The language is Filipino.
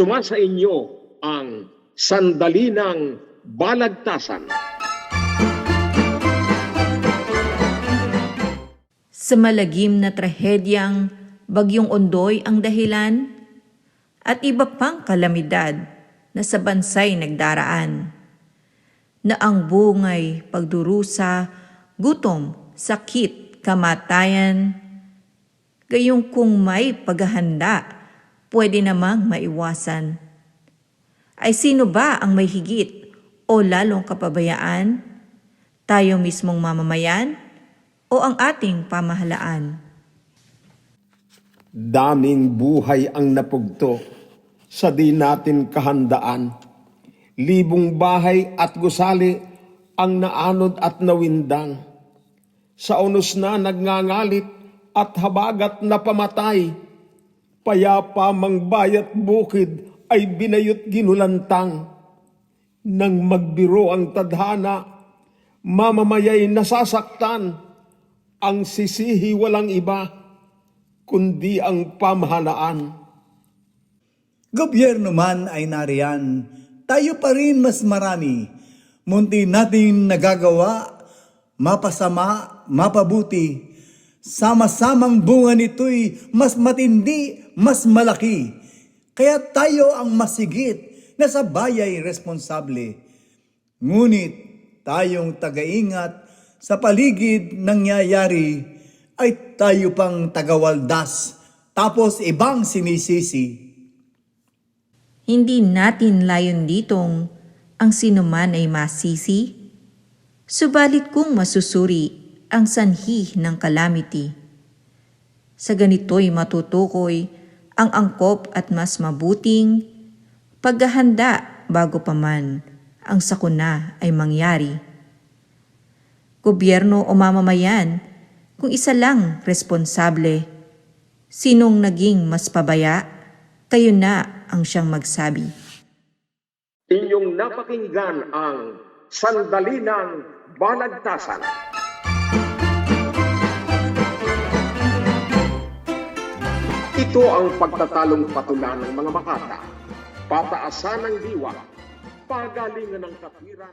Tumasa inyo ang sandali ng balagtasan. Sa malagim na trahedyang bagyong ondoy ang dahilan at iba pang kalamidad na sa bansay nagdaraan. Na ang bungay, pagdurusa, gutom, sakit, kamatayan, gayong kung may paghahanda, pwede namang maiwasan. Ay sino ba ang may higit o lalong kapabayaan? Tayo mismong mamamayan o ang ating pamahalaan? Daming buhay ang napugto sa di natin kahandaan. Libong bahay at gusali ang naanod at nawindang. Sa unos na nagngangalit at habagat na pamatay. Payapa mang bayat bukid ay binayot ginulantang. Nang magbiro ang tadhana, mamamayay nasasaktan. Ang sisihi walang iba, kundi ang pamahalaan. Gobyerno man ay nariyan, tayo pa rin mas marami. Munti natin nagagawa, mapasama, mapabuti. Sama-samang bunga nito'y mas matindi, mas malaki. Kaya tayo ang masigit na sa bayay responsable. Ngunit tayong tagaingat sa paligid nangyayari ay tayo pang tagawaldas tapos ibang sinisisi. Hindi natin layon ditong ang sinuman ay masisi, subalit kung masusuri ang sanhi ng calamity. Sa ganito'y matutukoy ang angkop at mas mabuting paghahanda bago pa man ang sakuna ay mangyari. Gobyerno o mamamayan, kung isa lang responsable, sinong naging mas pabaya, kayo na ang siyang magsabi. Inyong napakinggan ang sandali ng balagtasan. Ito ang pagtatalong patulan ng mga makata, pataasan ng diwa, pagalingan ng katwiran,